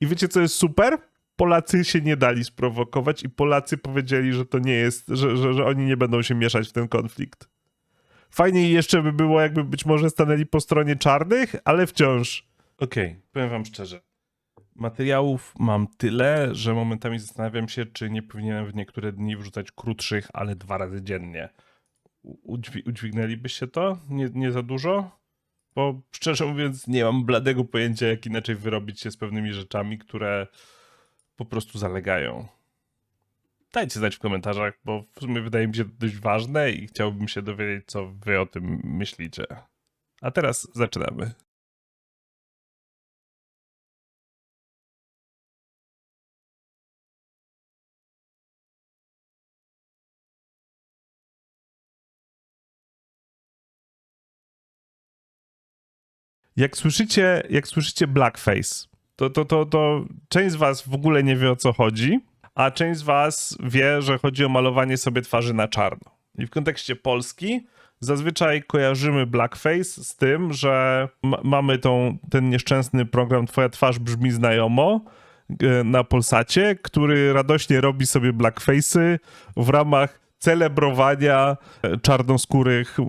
I wiecie, co jest super? Polacy się nie dali sprowokować i Polacy powiedzieli, że to nie jest, że, że, że oni nie będą się mieszać w ten konflikt. Fajniej jeszcze by było, jakby być może stanęli po stronie czarnych, ale wciąż. Okej, powiem wam szczerze. Materiałów mam tyle, że momentami zastanawiam się, czy nie powinienem w niektóre dni wrzucać krótszych, ale dwa razy dziennie. Udźwi- udźwignęlibyście to? Nie, nie za dużo? Bo szczerze mówiąc, nie mam bladego pojęcia, jak inaczej wyrobić się z pewnymi rzeczami, które po prostu zalegają. Dajcie znać w komentarzach, bo w sumie wydaje mi się to dość ważne i chciałbym się dowiedzieć, co wy o tym myślicie. A teraz zaczynamy. Jak słyszycie, jak słyszycie blackface, to, to, to, to część z was w ogóle nie wie o co chodzi, a część z was wie, że chodzi o malowanie sobie twarzy na czarno. I w kontekście Polski zazwyczaj kojarzymy blackface z tym, że ma- mamy tą, ten nieszczęsny program Twoja twarz brzmi znajomo e, na Polsacie, który radośnie robi sobie blackface'y w ramach celebrowania e, czarnoskórych e,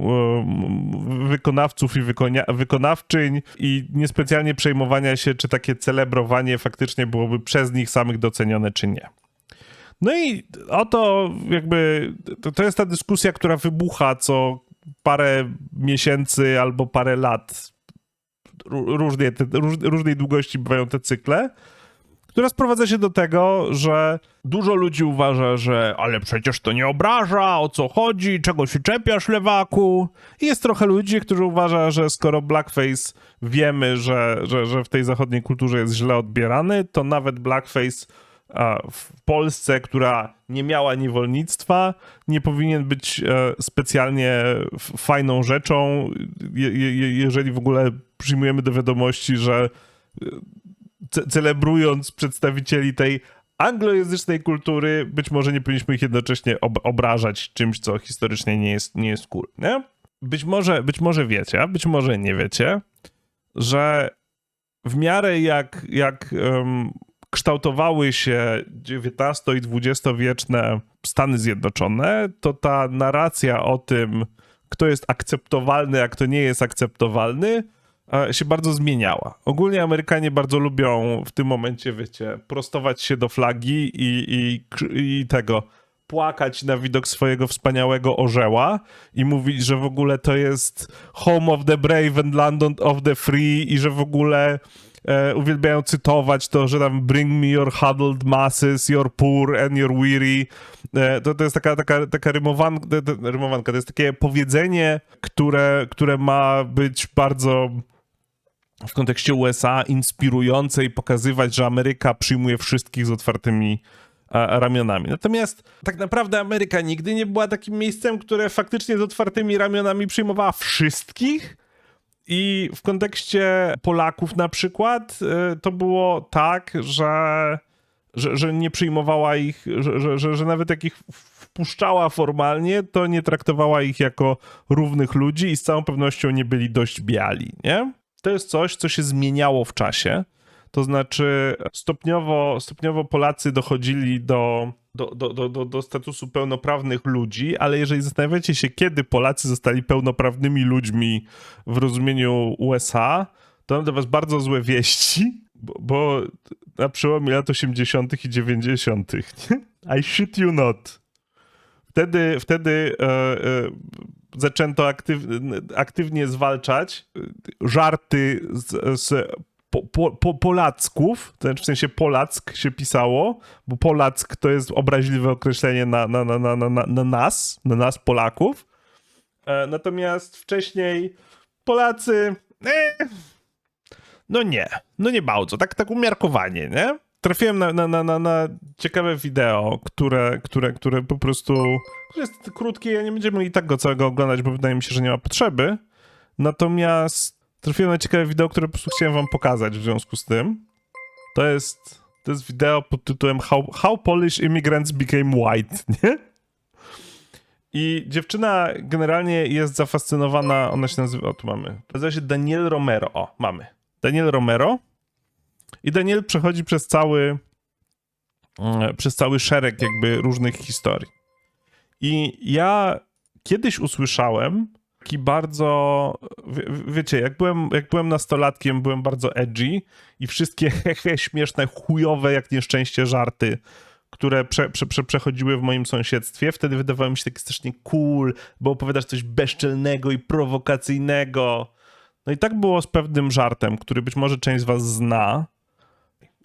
wykonawców i wykonia- wykonawczyń i niespecjalnie przejmowania się, czy takie celebrowanie faktycznie byłoby przez nich samych docenione, czy nie. No i oto jakby to, to jest ta dyskusja, która wybucha co parę miesięcy albo parę lat. Ró- Różnie, te, róż, różnej długości bywają te cykle, która sprowadza się do tego, że dużo ludzi uważa, że ale przecież to nie obraża, o co chodzi, czego się czepiasz, lewaku. I jest trochę ludzi, którzy uważa, że skoro blackface wiemy, że, że, że w tej zachodniej kulturze jest źle odbierany, to nawet blackface w Polsce, która nie miała niewolnictwa, nie powinien być e, specjalnie fajną rzeczą, je, je, jeżeli w ogóle przyjmujemy do wiadomości, że ce- celebrując przedstawicieli tej anglojęzycznej kultury, być może nie powinniśmy ich jednocześnie ob- obrażać czymś, co historycznie nie jest, nie jest cool, nie? Być może, być może wiecie, a być może nie wiecie, że w miarę jak, jak em, kształtowały się XIX i XX-wieczne Stany Zjednoczone, to ta narracja o tym, kto jest akceptowalny, a kto nie jest akceptowalny, się bardzo zmieniała. Ogólnie Amerykanie bardzo lubią w tym momencie, wiecie, prostować się do flagi i, i, i tego, płakać na widok swojego wspaniałego orzeła i mówić, że w ogóle to jest home of the brave and London of the free i że w ogóle e, uwielbiają cytować to, że tam bring me your huddled masses, your poor and your weary. E, to, to jest taka, taka, taka rymowanka, rymowanka, to jest takie powiedzenie, które, które ma być bardzo w kontekście USA inspirujące i pokazywać, że Ameryka przyjmuje wszystkich z otwartymi e, ramionami. Natomiast tak naprawdę Ameryka nigdy nie była takim miejscem, które faktycznie z otwartymi ramionami przyjmowała wszystkich. I w kontekście Polaków na przykład e, to było tak, że, że, że nie przyjmowała ich, że, że, że, nawet jak ich wpuszczała formalnie, to nie traktowała ich jako równych ludzi i z całą pewnością nie byli dość biali, nie? To jest coś, co się zmieniało w czasie. To znaczy stopniowo, stopniowo Polacy dochodzili do, do, do, do, do, statusu pełnoprawnych ludzi, ale jeżeli zastanawiacie się, kiedy Polacy zostali pełnoprawnymi ludźmi w rozumieniu USA, to mam dla was bardzo złe wieści, bo, bo na przełomie lat 80. i 90. nie? I shit you not. Wtedy, wtedy e, e, zaczęto aktyw, aktywnie zwalczać e, żarty z, z po, po, po, Polacków, znaczy w sensie Polack się pisało, bo Polack to jest obraźliwe określenie na, na, na, na, na, na nas, na nas Polaków. E, natomiast wcześniej Polacy, e, no nie, no nie bardzo, tak, tak umiarkowanie, nie? Trafiłem na, na, na, na, na ciekawe wideo, które, które, które po prostu które jest krótkie, ja nie będziemy i tak go całego oglądać, bo wydaje mi się, że nie ma potrzeby. Natomiast trafiłem na ciekawe wideo, które po prostu chciałem wam pokazać w związku z tym. To jest, to jest wideo pod tytułem How, How Polish Immigrants Became White, nie? I dziewczyna generalnie jest zafascynowana, ona się nazywa, o tu mamy, nazywa się Daniel Romero, o, mamy. Daniel Romero I Daniel przechodzi przez cały, mm, przez cały szereg jakby różnych historii. I ja kiedyś usłyszałem taki bardzo, wie, wiecie, jak byłem, jak byłem nastolatkiem, byłem bardzo edgy i wszystkie hehe, śmieszne, chujowe jak nieszczęście żarty, które prze, prze, prze, przechodziły w moim sąsiedztwie, wtedy wydawały mi się takie strasznie cool, bo opowiadasz coś bezczelnego i prowokacyjnego. No i tak było z pewnym żartem, który być może część z was zna,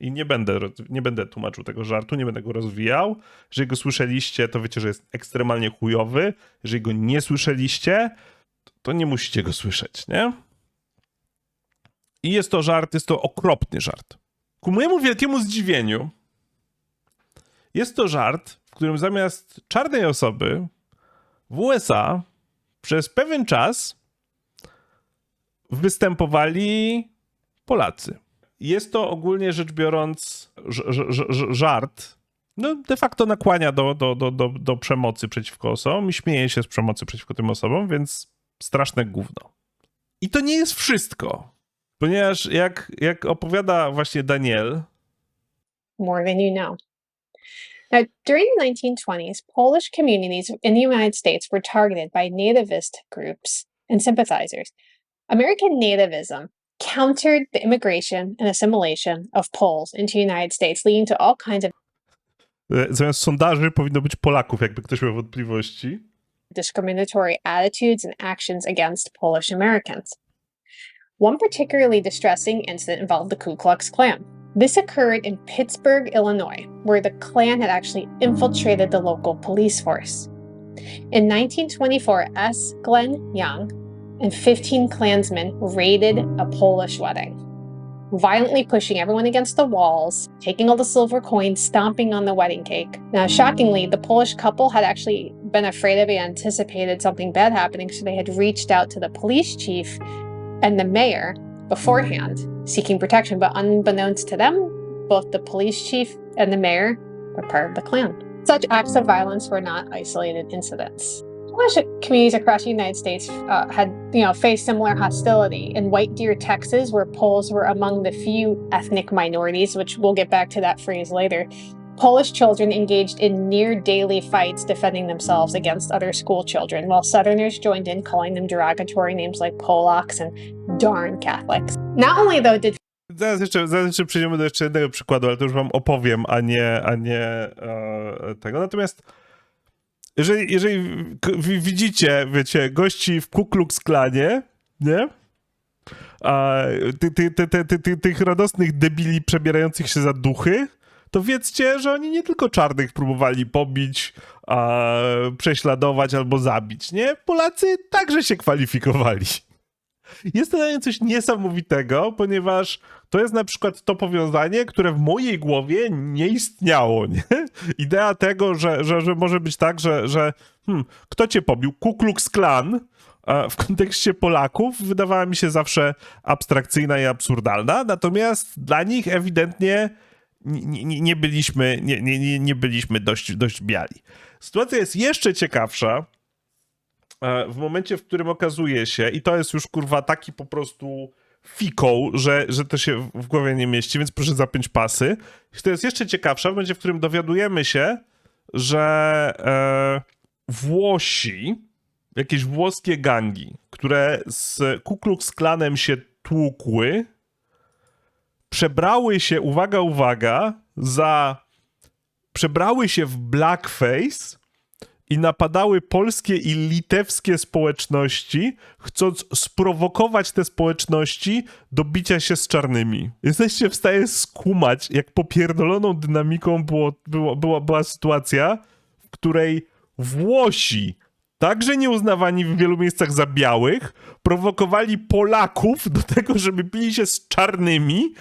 i nie będę, nie będę tłumaczył tego żartu, nie będę go rozwijał. Jeżeli go słyszeliście, to wiecie, że jest ekstremalnie chujowy. Jeżeli go nie słyszeliście, to nie musicie go słyszeć, nie? I jest to żart, jest to okropny żart. Ku mojemu wielkiemu zdziwieniu jest to żart, w którym zamiast czarnej osoby w USA przez pewien czas występowali Polacy. Jest to ogólnie rzecz biorąc żart, no de facto nakłania do, do, do, do, do przemocy przeciwko osobom i śmieje się z przemocy przeciwko tym osobom, więc straszne gówno. I to nie jest wszystko, ponieważ jak, jak opowiada właśnie Daniel... More than you know. Now, during the 1920s, Polish communities in the United States were targeted by nativist groups and sympathizers. American nativism countered the immigration and assimilation of Poles into the United States, leading to all kinds of Zamiast sondaży powinno być Polaków, jakby ktoś miał wątpliwości. discriminatory attitudes and actions against Polish Americans. One particularly distressing incident involved the Ku Klux Klan. This occurred in Pittsburgh, Illinois, where the Klan had actually infiltrated the local police force. In 1924, S. Glenn Young and 15 Klansmen raided a Polish wedding, violently pushing everyone against the walls, taking all the silver coins, stomping on the wedding cake. Now, shockingly, the Polish couple had actually been afraid of it, anticipated something bad happening, so they had reached out to the police chief and the mayor beforehand, seeking protection. But unbeknownst to them, both the police chief and the mayor were part of the Klan. Such acts of violence were not isolated incidents. Polish communities across the United States uh, had, you know, faced similar hostility. In White Deer, Texas, where Poles were among the few ethnic minorities, which we'll get back to that phrase later, Polish children engaged in near daily fights defending themselves against other school children, while Southerners joined in calling them derogatory names like Polacks and darn Catholics. Not only though did Zaraz jeszcze, zaraz jeszcze przejdziemy do jeszcze jednego przykładu, ale to już wam opowiem, a nie, a nie e, tego. Natomiast jeżeli, jeżeli widzicie, wiecie, gości w Ku Klux Klanie, nie? A, ty, ty, ty, ty, ty, tych radosnych debili przebierających się za duchy, to wiedzcie, że oni nie tylko czarnych próbowali pobić, a, prześladować albo zabić, nie? Polacy także się kwalifikowali. Jest to dla mnie coś niesamowitego, ponieważ to jest na przykład to powiązanie, które w mojej głowie nie istniało. Nie? Idea tego, że, że, że może być tak, że, że hmm, kto cię pobił? Ku Klux Klan w kontekście Polaków wydawała mi się zawsze abstrakcyjna i absurdalna, natomiast dla nich ewidentnie nie, nie, nie byliśmy, nie, nie, nie byliśmy dość, dość biali. Sytuacja jest jeszcze ciekawsza, w momencie, w którym okazuje się, i to jest już kurwa taki po prostu fiką, że, że to się w głowie nie mieści, więc proszę zapiąć pasy. To jest jeszcze ciekawsze, w momencie, w którym dowiadujemy się, że e, Włosi, jakieś włoskie gangi, które z Ku Klux Klanem się tłukły, przebrały się, uwaga, uwaga, za przebrały się w blackface i napadały polskie i litewskie społeczności, chcąc sprowokować te społeczności do bicia się z czarnymi. Jesteście w stanie skumać, jak popierdoloną dynamiką było, było, była, była sytuacja, w której Włosi, także nieuznawani w wielu miejscach za białych, prowokowali Polaków do tego, żeby bili się z czarnymi,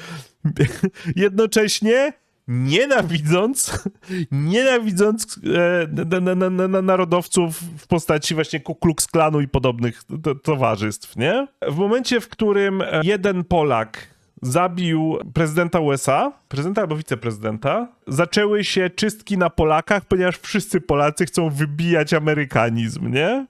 jednocześnie nienawidząc, nienawidząc e, na, na, na, narodowców w postaci właśnie Ku Klux Klanu i podobnych to, towarzystw, nie? W momencie, w którym jeden Polak zabił prezydenta USA, prezydenta albo wiceprezydenta, zaczęły się czystki na Polakach, ponieważ wszyscy Polacy chcą wybijać amerykanizm, nie?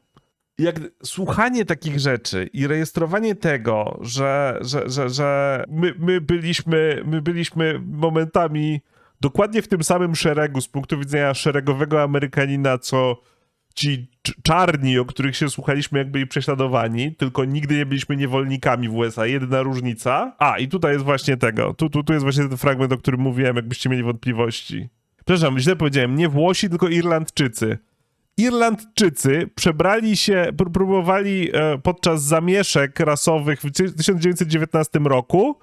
Jak słuchanie takich rzeczy i rejestrowanie tego, że, że, że, że my, my, byliśmy, my byliśmy momentami dokładnie w tym samym szeregu z punktu widzenia szeregowego Amerykanina, co ci cz- czarni, o których się słuchaliśmy, jak byli prześladowani, tylko nigdy nie byliśmy niewolnikami w USA. Jedyna różnica. A, i tutaj jest właśnie tego. Tu, tu, tu jest właśnie ten fragment, o którym mówiłem, jakbyście mieli wątpliwości. Przepraszam, źle powiedziałem. Nie Włosi, tylko Irlandczycy. Irlandczycy przebrali się, pró- próbowali e, podczas zamieszek rasowych w 1919 roku,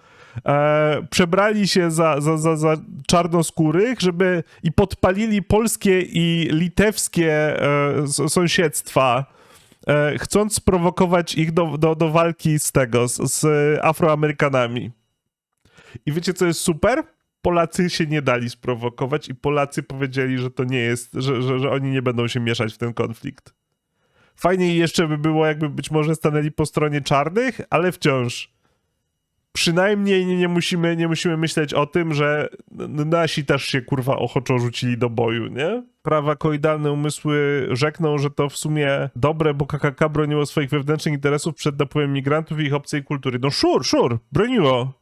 e, przebrali się za, za, za, za czarnoskórych, żeby i podpalili polskie i litewskie e, sąsiedztwa, e, chcąc sprowokować ich do, do, do walki z tego, z, z Afroamerykanami. I wiecie, co jest super? Polacy się nie dali sprowokować i Polacy powiedzieli, że to nie jest, że, że, że oni nie będą się mieszać w ten konflikt. Fajniej jeszcze by było, jakby być może stanęli po stronie czarnych, ale wciąż. Przynajmniej nie, musimy, nie musimy myśleć o tym, że nasi też się kurwa ochoczo rzucili do boju, nie? Prawa koidalne umysły rzekną, że to w sumie dobre, bo KKK broniło swoich wewnętrznych interesów przed napływem migrantów i ich obcej kultury. No szur, szur, broniło.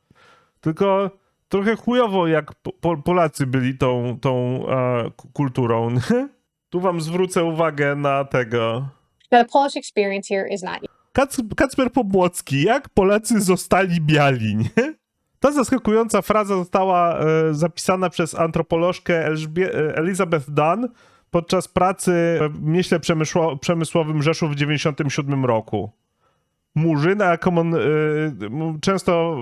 Tylko trochę chujowo, jak po, po, Polacy byli tą, tą e, kulturą. Tu wam zwrócę uwagę na tego. The Polish experience here is not Kac, Kacper Pobłocki, jak Polacy zostali biali, nie? Ta zaskakująca fraza została e, zapisana przez antropolożkę Elżbie- e, Elizabeth Dunn podczas pracy w mieście przemysło- przemysłowym Rzeszów w 1997 roku. Murzyn, a common, m- często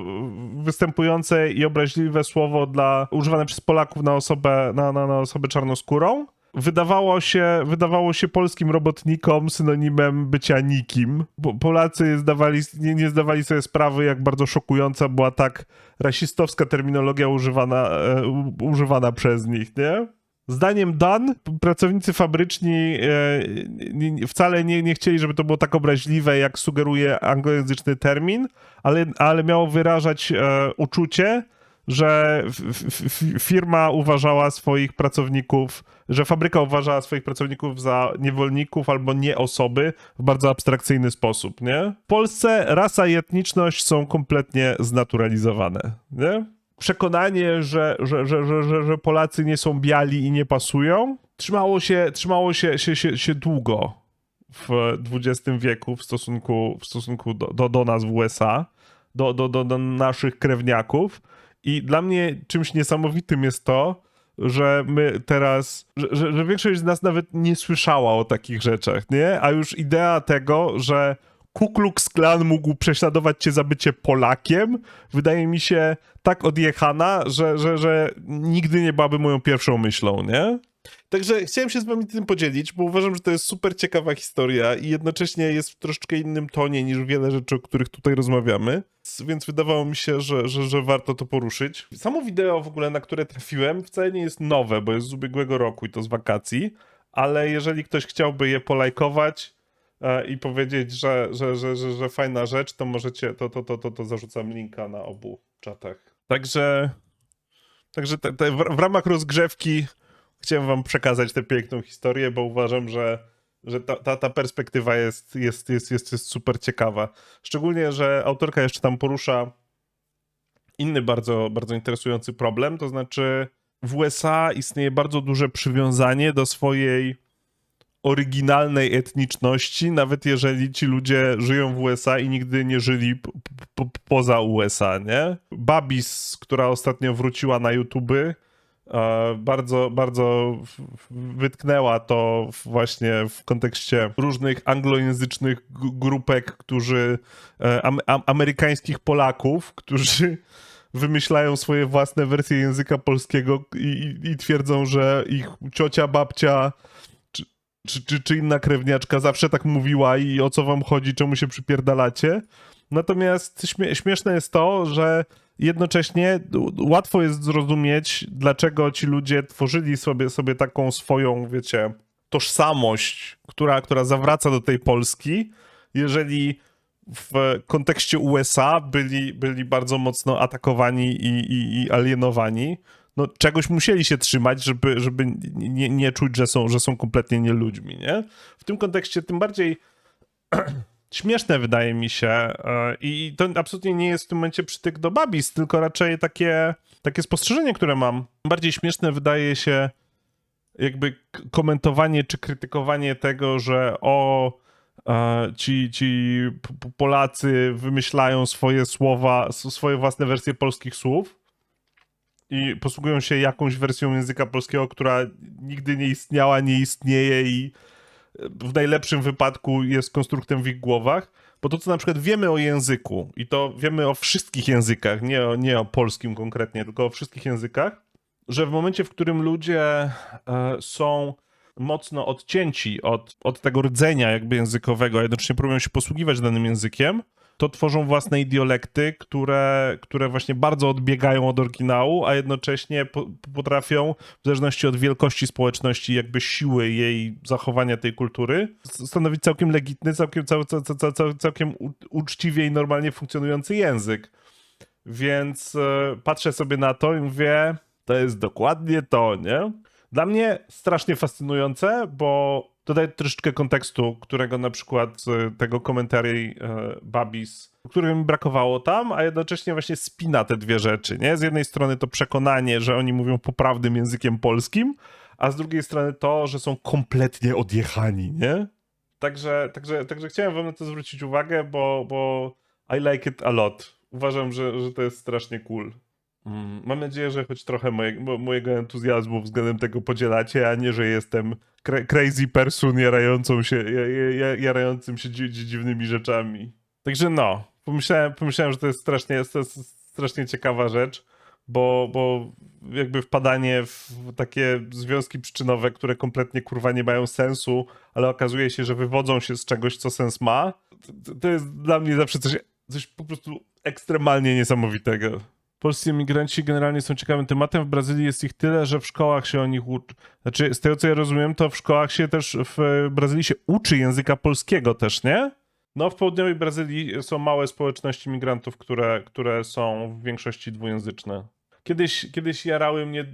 występujące i obraźliwe słowo dla, używane przez Polaków na osobę, na, na, na osobę czarnoskórą. Wydawało się, wydawało się polskim robotnikom synonimem bycia nikim. Polacy zdawali, nie, nie zdawali sobie sprawy, jak bardzo szokująca była tak rasistowska terminologia używana, e, używana przez nich, nie? Zdaniem Dan, pracownicy fabryczni e, wcale nie, nie chcieli, żeby to było tak obraźliwe, jak sugeruje anglojęzyczny termin, ale, ale miało wyrażać e, uczucie, że firma uważała swoich pracowników, że fabryka uważała swoich pracowników za niewolników albo nie osoby w bardzo abstrakcyjny sposób, nie? W Polsce rasa i etniczność są kompletnie znaturalizowane, nie? Przekonanie, że, że, że, że, że, Polacy nie są biali i nie pasują, trzymało się, trzymało się, się, się, się długo w XX wieku w stosunku, w stosunku do, do, do nas w USA, do, do, do, do naszych krewniaków. I dla mnie czymś niesamowitym jest to, że my teraz, że, że większość z nas nawet nie słyszała o takich rzeczach, nie? A już idea tego, że Ku Klux Klan mógł prześladować cię za bycie Polakiem, wydaje mi się tak odjechana, że, że, że nigdy nie byłaby moją pierwszą myślą, nie? Także chciałem się z wami tym podzielić, bo uważam, że to jest super ciekawa historia i jednocześnie jest w troszeczkę innym tonie niż wiele rzeczy, o których tutaj rozmawiamy. Więc wydawało mi się, że, że, że warto to poruszyć. Samo wideo w ogóle, na które trafiłem, wcale nie jest nowe, bo jest z ubiegłego roku i to z wakacji, ale jeżeli ktoś chciałby je polajkować i powiedzieć, że, że, że, że, że fajna rzecz, to możecie, to, to, to, to, to zarzucam linka na obu czatach. Także, także te, te, w, w ramach rozgrzewki chciałem wam przekazać tę piękną historię, bo uważam, że, że ta, ta, ta perspektywa jest, jest, jest, jest, jest super ciekawa. Szczególnie, że autorka jeszcze tam porusza inny bardzo, bardzo interesujący problem, to znaczy w USA istnieje bardzo duże przywiązanie do swojej oryginalnej etniczności, nawet jeżeli ci ludzie żyją w USA i nigdy nie żyli poza USA, nie? Babis, która ostatnio wróciła na YouTube, e, bardzo, bardzo wytknęła to właśnie w kontekście różnych anglojęzycznych grupek, którzy, e, am, am, amerykańskich Polaków, którzy wymyślają swoje własne wersje języka polskiego i, i, i twierdzą, że ich ciocia, babcia czy, czy, czy, inna krewniaczka zawsze tak mówiła i o co wam chodzi, czemu się przypierdalacie. Natomiast śmie śmieszne jest to, że jednocześnie łatwo jest zrozumieć, dlaczego ci ludzie tworzyli sobie, sobie taką swoją, wiecie, tożsamość, która, która zawraca do tej Polski, jeżeli w kontekście USA byli, byli bardzo mocno atakowani i, i, i alienowani. No, czegoś musieli się trzymać, żeby, żeby nie, nie czuć, że są, że są kompletnie nie ludźmi, nie? W tym kontekście tym bardziej śmieszne wydaje mi się e, i to absolutnie nie jest w tym momencie przytyk do Babis, tylko raczej takie, takie spostrzeżenie, które mam. Bardziej śmieszne wydaje się jakby komentowanie czy krytykowanie tego, że o e, ci, ci Polacy wymyślają swoje słowa, swoje własne wersje polskich słów i posługują się jakąś wersją języka polskiego, która nigdy nie istniała, nie istnieje i w najlepszym wypadku jest konstruktem w ich głowach, bo to, co na przykład wiemy o języku, i to wiemy o wszystkich językach, nie o, nie o polskim konkretnie, tylko o wszystkich językach, że w momencie, w którym ludzie e, są mocno odcięci od, od tego rdzenia jakby językowego, a jednocześnie próbują się posługiwać danym językiem, to tworzą własne idiolekty, które, które właśnie bardzo odbiegają od oryginału, a jednocześnie po, potrafią, w zależności od wielkości społeczności, jakby siły jej zachowania tej kultury, stanowić całkiem legitny, całkiem, cał, cał, cał, cał, całkiem uczciwie i normalnie funkcjonujący język. Więc e, patrzę sobie na to i mówię, to jest dokładnie to, nie? Dla mnie strasznie fascynujące, bo dodaję troszeczkę kontekstu, którego na przykład z tego komentarii e, Babis, którego mi brakowało tam, a jednocześnie właśnie spina te dwie rzeczy, nie? Z jednej strony to przekonanie, że oni mówią poprawnym językiem polskim, a z drugiej strony to, że są kompletnie odjechani, nie? Także, także, także chciałem wam na to zwrócić uwagę, bo, bo I like it a lot. Uważam, że, że to jest strasznie cool. Mm, Mam nadzieję, że choć trochę moje, mo- mojego entuzjazmu względem tego podzielacie, a nie, że jestem cra- crazy person jarającą się, ja- ja- ja- jarającym się dzi- dzi- dziwnymi rzeczami. Także no, pomyślałem, pomyślałem że to jest strasznie, to strasznie ciekawa rzecz, bo, bo jakby wpadanie w takie związki przyczynowe, które kompletnie kurwa nie mają sensu, ale okazuje się, że wywodzą się z czegoś, co sens ma, to, to jest dla mnie zawsze coś, coś po prostu ekstremalnie niesamowitego. Polscy emigranci generalnie są ciekawym tematem. W Brazylii jest ich tyle, że w szkołach się o nich uczy. Znaczy, z tego co ja rozumiem, to w szkołach się też, w Brazylii się uczy języka polskiego też, nie? No, w południowej Brazylii są małe społeczności migrantów, które, które są w większości dwujęzyczne. Kiedyś, kiedyś jarały mnie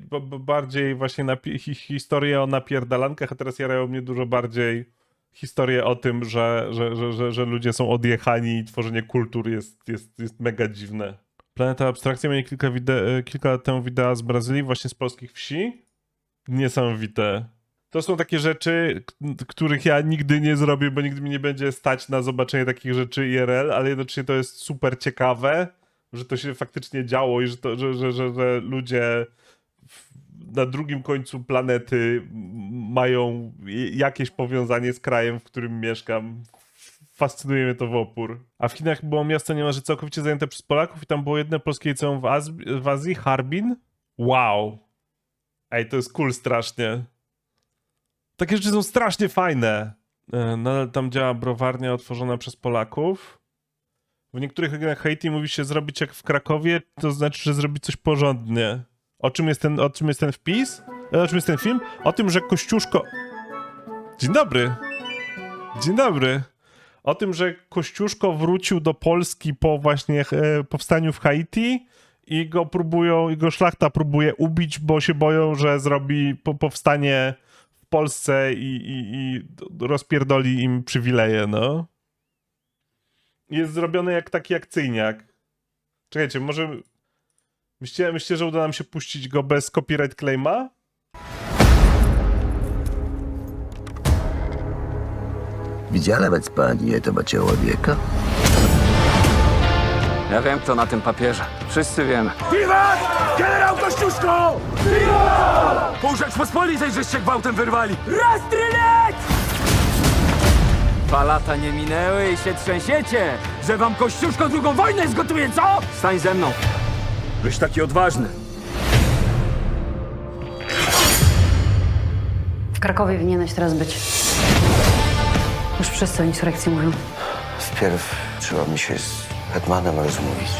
bardziej właśnie napi- hi- historie o napierdalankach, a teraz jarają mnie dużo bardziej historie o tym, że, że, że, że, że ludzie są odjechani i tworzenie kultur jest, jest, jest mega dziwne. Planeta Abstrakcja mieli kilka, wide- kilka lat temu wideo z Brazylii, właśnie z polskich wsi. Niesamowite. To są takie rzeczy, których ja nigdy nie zrobię, bo nigdy mi nie będzie stać na zobaczenie takich rzeczy IRL, ale jednocześnie to jest super ciekawe, że to się faktycznie działo i że, to, że, że, że, że ludzie na drugim końcu planety mają jakieś powiązanie z krajem, w którym mieszkam. Fascynuje mnie to w opór. A w Chinach było miasto niemalże całkowicie zajęte przez Polaków i tam było jedno polskie liceum w, Az- w Azji, Harbin. Wow. Ej, to jest cool strasznie. Takie rzeczy są strasznie fajne. E, Nadal tam działa browarnia otworzona przez Polaków. W niektórych regionach Haiti mówi się zrobić jak w Krakowie, to znaczy, że zrobić coś porządnie. O czym jest ten, o czym jest ten wpis? E, O czym jest ten film? O tym, że Kościuszko... Dzień dobry. Dzień dobry. O tym, że Kościuszko wrócił do Polski po właśnie e, powstaniu w Haiti i go próbują, i go szlachta próbuje ubić, bo się boją, że zrobi po, powstanie w Polsce i, i, i rozpierdoli im przywileje, no. Jest zrobiony jak taki akcyjniak. Czekajcie, może... Myślicie, myślicie, że uda nam się puścić go bez copyright claima? Widziałem panie tego człowieka. Ja wiem, kto na tym papierze. Wszyscy wiemy. Piwat! Generał Kościuszko! Piwat! Pół Rzeczpospolitej żeście gwałtem wyrwali. Rastrylec! Dwa lata nie minęły i się trzęsiecie, że wam Kościuszko drugą wojnę zgotuje, co? Stań ze mną. Byś taki odważny. W Krakowie winieneś teraz być. Już wszyscy o insurekcji mówią. Wpierw trzeba mi się z Hetmanem rozmówić.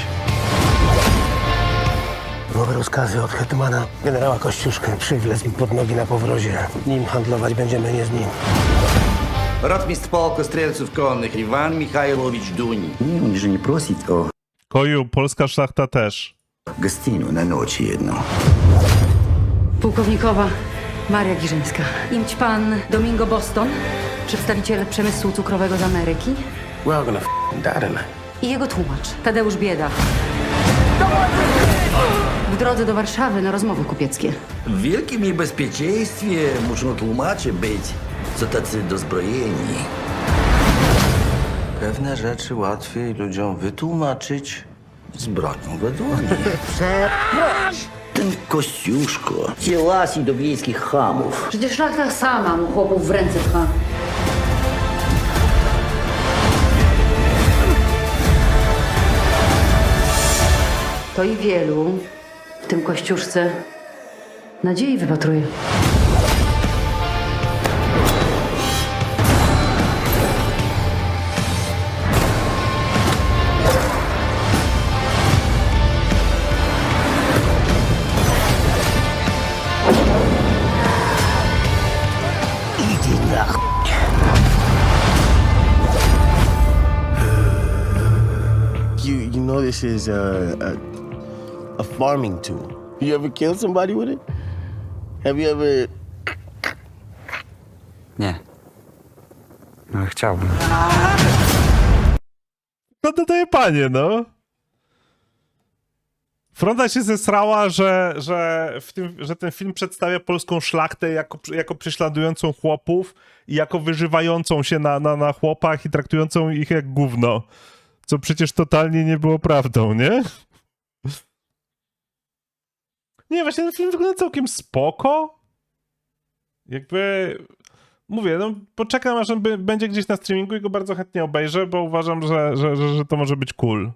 Nowe rozkazy od Hetmana generała Kościuszkę przywlec mi pod nogi na powrozie. Nim handlować będziemy, nie z nim. Rotmistrz Polko Strzelców Konnych Iwan Michajlowicz Duni. Nie, on że nie prosi o Koju, polska szlachta też. gostyniu na noc jedną. Pułkownikowa Maria Giżyńska. Imć pan Domingo Boston Przedstawiciel przemysłu cukrowego z Ameryki We're all gonna f***ing die tonight. i jego tłumacz, Tadeusz Bieda. W drodze do Warszawy na rozmowy kupieckie. W wielkim niebezpieczeństwie muszą tłumacze być, co tacy dozbrojeni. Pewne rzeczy łatwiej ludziom wytłumaczyć z bronią we dłoni. Ten kościuszko cię lasi do wiejskich chamów. Przecież szlachta sama mu chłopów w ręce pcha. To i wielu w tym kościuszce nadziei wypatruje. You you know this is a, a a farming tool. You ever killed somebody with it? Have you ever? Nie. No chciałbym. No to daje panie, no. Fronta się zesrała, że, że, w tym, że ten film przedstawia polską szlachtę jako, jako prześladującą chłopów i jako wyżywającą się na, na, na chłopach i traktującą ich jak gówno. Co przecież totalnie nie było prawdą, nie? Nie, właśnie ten film wygląda całkiem spoko. Jakby... Mówię, no poczekam aż on będzie gdzieś na streamingu i go bardzo chętnie obejrzę, bo uważam, że, że, że, że to może być cool.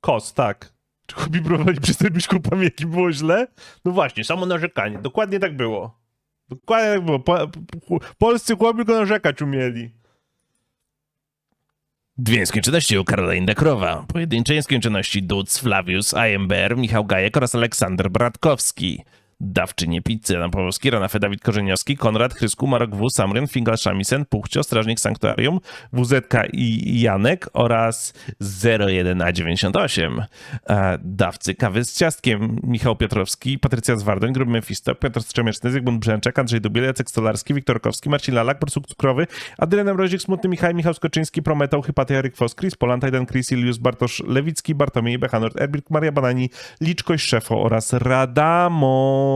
Kos, tak. Czy chłopi próbowali przystąpić kupami, jaki było źle? No właśnie, samo narzekanie. Dokładnie tak było. Dokładnie tak było. Po, po, polscy chłopi tylko narzekać umieli. Dwie nieskończoności u Karola Indekrowa. Pojedyncze nieskończoności Duc, Flavius, IMBR, Michał Gajek oraz Aleksander Bratkowski. Dawczynie pizzy Adam Pawłowski, Ranafe Dawid Korzeniowski, Konrad Chrysku, Marek W, Samryn, Fingal Szamisen, Puchcio, Strażnik Sanktuarium, WZK i Janek oraz 01A98. E, Dawcy kawy z ciastkiem Michał Piotrowski, Patrycja Zwardoń, Gruby Mefisto, Piotr Strzemieczny, Zygmunt Brzęczek, Andrzej Dubiel, Jacek Stolarski, Wiktor Kowski, Marcin Lalak, Borsuk Cukrowy, Adrian Mrozik, Smutny Michał, Michał Skoczyński, Prometał, Hypatia, Eryk Fos, Chris Polan, Tajdan, Chris, Ilius, Bartosz Lewicki, Bartomiej, Bechanort, Erbirk, Maria Banani, Liczkość Szefo oraz Radamor.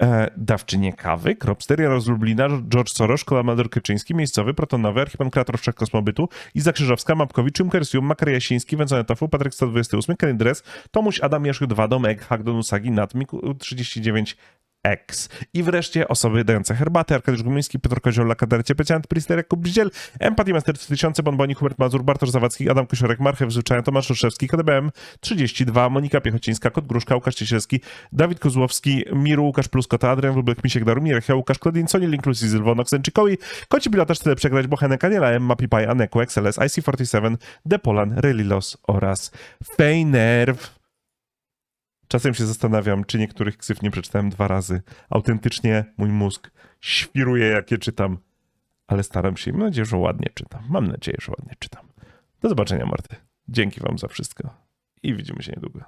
E, dawczynie kawy, Kropster, Jarosz Lublina, George Soros, Kolamador Kyczyński, miejscowy, protonowy, Archipan Kreator Wszechkosmobytu, Iza Krzyżowska, Mapkowicz, Czymkersium, Makar Jasiński, Wędzone Tofu, Patryk 128, Kenny Dress, Tomuś Adam Jaszuk 2, Domek, Hagdon Usagi, Natmik 39, X. I wreszcie osoby dające herbatę, Arkadiusz Gumiński, Piotr Kozioł, Kadercie, Peciant, Prister, Jakub Bździel, Empatii Master 3000, Bonboni, Hubert Mazur, Bartosz Zawadzki, Adam Kosiorek, Marchew Zwyczajan, Tomasz Szuszewski, KDBM 32, Monika Piechocińska, Kot Gruszka, Łukasz Ciesielski, Dawid Kozłowski, Miru, Łukasz Pluskota, Adrian Wróblek, Misiek Darumir, Rechia, Łukasz Klodin, Sony Inclusive, Zylwono, Ksenczykowi, Koci Pilotaż, Tyle Przegrać, Bochenek, Aniela M, Mapipaj, Aneku, XLS, IC47, Depolan, Relilos oraz Fejnerw. Czasem się zastanawiam, czy niektórych ksyw nie przeczytałem dwa razy. Autentycznie mój mózg świruje, jak je czytam. Ale staram się i mam nadzieję, że ładnie czytam. Mam nadzieję, że ładnie czytam. Do zobaczenia, Marty. Dzięki wam za wszystko. I widzimy się niedługo.